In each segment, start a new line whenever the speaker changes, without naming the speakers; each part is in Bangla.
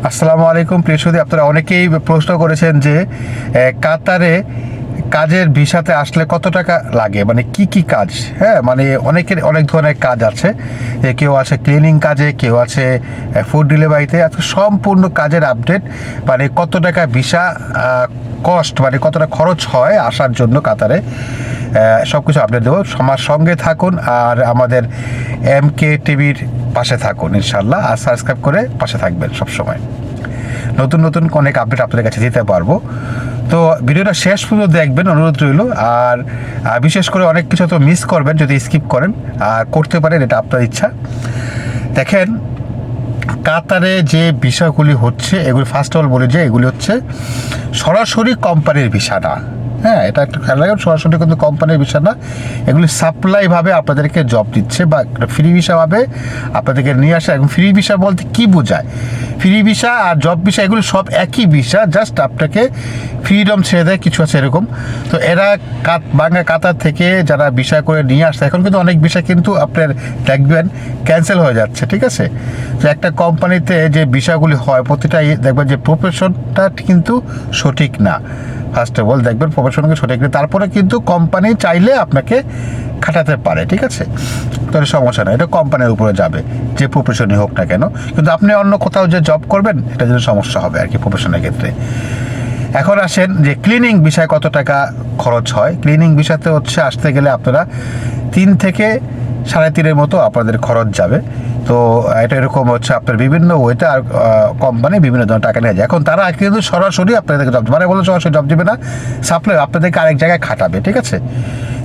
আসসালামু আলাইকুম প্রিয় সুদী আপনারা অনেকেই প্রশ্ন করেছেন যে কাতারে কাজের ভিসাতে আসলে কত টাকা লাগে? মানে কি কি কাজ? হ্যাঁ মানে অনেকের, অনেক ধরনের কাজ আছে। কেউ আছে ক্লিনিং কাজে, কেউ আছে ফুড ডেলিভারিতে আজকে সম্পূর্ণ কাজের আপডেট মানে কত টাকা ভিসা কস্ট মানে কতটা খরচ হয় আসার জন্য কাতারে সব কিছু আপডেট দেবো। আমার সঙ্গে থাকুন আর আমাদের এম কে টিভির পাশে থাকুন ইনশাল্লাহ আর সাবস্ক্রাইব করে পাশে থাকবেন সবসময়। নতুন নতুন অনেক আপডেট আপনাদের কাছে দিতে পারব। তো ভিডিওটা শেষ পর্যন্ত দেখবেন, অনুরোধ রইল। আর বিশেষ করে অনেক কিছু তো মিস করবেন, যদি স্কিপ করেন, আর করতে পারেন, এটা আপনার ইচ্ছা। দেখেন, কাতারে যে বিষয়গুলি হচ্ছে, এগুলি ফার্স্ট অফ অল বলে যে, এগুলি হচ্ছে সরাসরি কোম্পানির ভিসা না হ্যাঁ এটা একটু খেয়াল রাখবেন, সরাসরি কিন্তু কোম্পানির বিষয় না। এগুলি সাপ্লাইভাবে আপনাদেরকে জব দিচ্ছে বা একটা ফ্রি ভিসাভাবে আপনাদেরকে নিয়ে আসে। এবং ফ্রি ভিসা বলতে কি বোঝায়? ফ্রি ভিসা আর জব ভিসা এগুলো সব একই ভিসা জাস্ট আপনাকে ফ্রিডম ছেড়ে দেয়, কিছু আছে এরকম। তো এরা কাত, বাংলা, কাতার থেকে যারা ভিসা করে নিয়ে আসছে, এখন কিন্তু অনেক ভিসা কিন্তু আপনার দেখবেন ক্যান্সেল হয়ে যাচ্ছে, ঠিক আছে? তো একটা কোম্পানিতে যে বিষয়গুলি হয়, প্রতিটা ইয়ে দেখবেন যে প্রফেশনটা কিন্তু সঠিক না। ফার্স্ট অফ অল দেখবেন প্রফেশনকে সঠিক তারপরে কিন্তু কোম্পানি চাইলে আপনাকে খাটাতে পারে, ঠিক আছে? তাহলে সমস্যা না এটা কোম্পানির উপরে যাবে, যে প্রফেশনই হোক না কেন। কিন্তু আপনি অন্য কোথাও যে জব করবেন, এটা জন্য সমস্যা হবে আর কি প্রফেশনের ক্ষেত্রে। এখন আসেন যে ক্লিনিং বিষয়ে কত টাকা খরচ হয়। ক্লিনিং বিষয়তে হচ্ছে, আসতে গেলে আপনারা তিন থেকে সাড়ে তিনের মতো আপনাদের খরচ যাবে। তো এটা এরকম হচ্ছে আপনার বিভিন্ন ওয়েতে আর কোম্পানি বিভিন্ন ধরনের টাকা নিয়ে যায়। এখন তারা কিন্তু সরাসরি আপনাদেরকে জব মানে বলে সরাসরি জব দিবে না সাপ্লাই আপনাদেরকে আরেক জায়গায় খাটাবে, ঠিক আছে?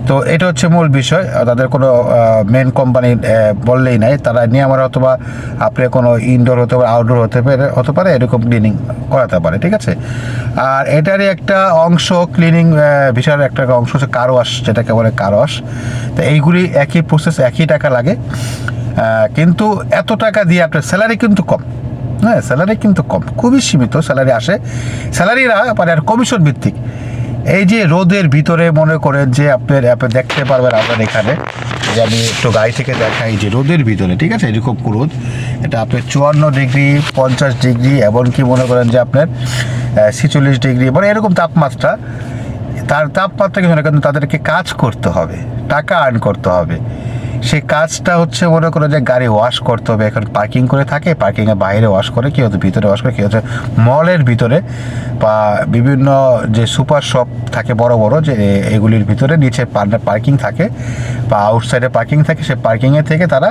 তো এটা হচ্ছে মূল বিষয়। তাদের কোনো মেন কোম্পানি বললেই নাই। তারা নিয়ে আমার অথবা আপনি কোনো ইনডোর হতে পারে আউটডোর হতে পারে হতে পারে, এরকম ক্লিনিং করাতে পারে, ঠিক আছে? আর এটারই একটা অংশ ক্লিনিং বিষয়ের একটা অংশ হচ্ছে কারওয়াশ, যেটাকে বলে কারওয়াশ। তো এইগুলি একই প্রসেস একই টাকা লাগে। কিন্তু এত টাকা দিয়ে আপনার স্যালারি কিন্তু কম। হ্যাঁ স্যালারি কিন্তু কম, খুবই সীমিত স্যালারি আসে। স্যালারিরা মানে আর কমিশন ভিত্তিক। এই যে রোদের ভিতরে মনে করেন যে আপনার, আপনি দেখতে পারবেন আপনার এখানে, যে আমি একটু গাড়ি থেকে দেখাই যে রোদের ভিতরে, ঠিক আছে? এরকম রোদ। এটা আপনার চুয়ান্ন ডিগ্রি, পঞ্চাশ ডিগ্রি, এমনকি মনে করেন যে আপনার ছিচল্লিশ ডিগ্রি মানে এরকম তাপমাত্রা। তার তাপমাত্রা কিন্তু তাদেরকে কাজ করতে হবে, টাকা আর্ন করতে হবে। সেই কাজটা হচ্ছে মনে করো যে গাড়ি ওয়াশ করতে হবে। এখন পার্কিং করে থাকে পার্কিংয়ের বাইরে ওয়াশ করে, কেউ তো ভিতরে ওয়াশ করে, কেউ হচ্ছে মলের ভিতরে বা বিভিন্ন যে সুপার শপ থাকে বড় বড়, যে এগুলির ভিতরে নিচে পার্কিং থাকে বা আউটসাইডে পার্কিং থাকে, সে পার্কিংয়ে থেকে তারা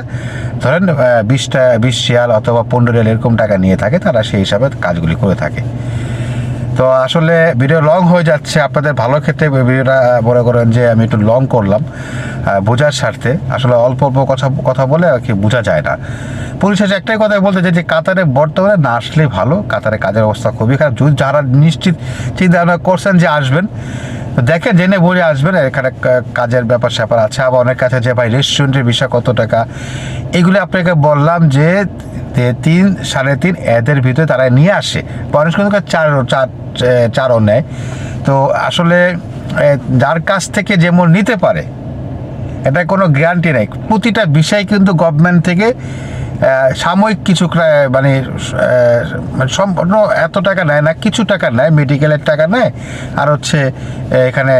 ধরেন বিশটা, বিশ রিয়াল অথবা পনেরো রিয়াল এরকম টাকা নিয়ে থাকে, তারা সেই হিসাবে কাজগুলি করে থাকে। তো আসলে ভিডিও লং হয়ে যাচ্ছে, আপনাদের ভালো ক্ষেত্রে ভিডিওটা মনে করেন যে আমি একটু লং করলাম বোঝার স্বার্থে। আসলে অল্প অল্প কথা কথা বলে আর কি বোঝা যায় না। পুলিশের একটাই কথা বলতে চাই যে, কাতারে বর্তমানে না আসলেই ভালো, কাতারে কাজের অবস্থা খুবই খারাপ। যারা নিশ্চিত চিন্তা ভাবনা করছেন যে আসবেন দেখে জেনে বলে আসবেন এখানে কাজের ব্যাপার স্যাপার আছে। আবার অনেক কাছে যে, ভাই, রেস্টুরেন্টের বিষয় কত টাকা? এগুলো আপনাকে বললাম যে তিন, সাড়ে তিন এদের ভিতরে তারা নিয়ে আসে। মানুষ কিন্তু চার চার চারও নেয়। তো আসলে যার কাছ থেকে যেমন নিতে পারে, এটা কোনো গ্যারান্টি নেই। প্রতিটা বিষয় কিন্তু গভর্নমেন্ট থেকে সাময়িক কিছু মানে মানে সম্পূর্ণ এত টাকা নেয় না, কিছু টাকা নেয়, মেডিকেলের টাকা নেয়, আর হচ্ছে এখানে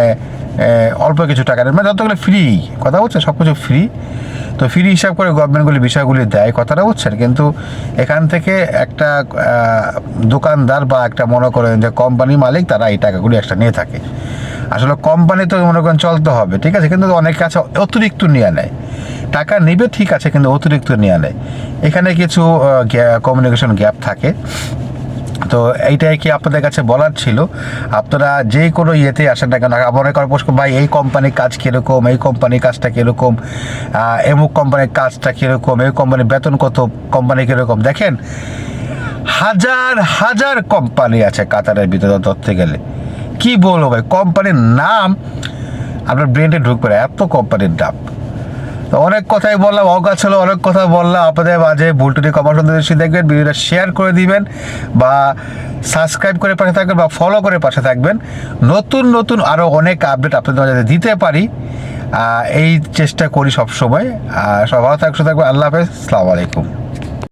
অল্প কিছু টাকা নেয়। মানে যতগুলো ফ্রি কথা বলছে, সব কিছু ফ্রি তো ফ্রি হিসাব করে গভর্নমেন্টগুলি বিষয়গুলি দেয়, কথাটা বুঝছেন? কিন্তু এখান থেকে একটা দোকানদার বা একটা মনে করেন যে কোম্পানি মালিক, তারা এই টাকাগুলি একটা নিয়ে থাকে। আসলে কোম্পানি তো মনে করেন চলতে হবে, ঠিক আছে? কিন্তু অনেক কাছে অতিরিক্ত নিয়ে নেয়। টাকা নেবে, ঠিক আছে, কিন্তু অতিরিক্ত নিয়ে নেয় এখানে কিছু কমিউনিকেশন গ্যাপ থাকে। তো এইটাই কি আপনাদের কাছে বলার ছিল? আপনারা যে কোনো ইয়েতে আসেন না কেন মনে করেন ভাই, এই কোম্পানির কাজ কীরকম, এই কোম্পানির কাজটা কীরকম এমুক কোম্পানির কাজটা কীরকম, এই কোম্পানির বেতন কত কোম্পানি কীরকম, দেখেন, হাজার হাজার কোম্পানি আছে কাতারের ভিতরে ধরতে গেলে। কি বলব ভাই কোম্পানির নাম আপনার ব্রেনে ঢুকবে এত কোম্পানির তো অনেক কথাই বললাম অগাছ ছিল, অনেক কথা বললাম। আপনাদের মাঝে ভুলটুটি কমার বেশি দেখবেন, ভিডিওটা শেয়ার করে দিবেন বা সাবস্ক্রাইব করে পাশে থাকবেন বা ফলো করে পাশে থাকবেন। নতুন নতুন আরও অনেক আপডেট আপনাদের মাঝে দিতে পারি। এই চেষ্টা করি সবসময়। আর সব ভালো থাকবে থাকবে আল্লাহ হাফেজ। আসসালামু আলাইকুম।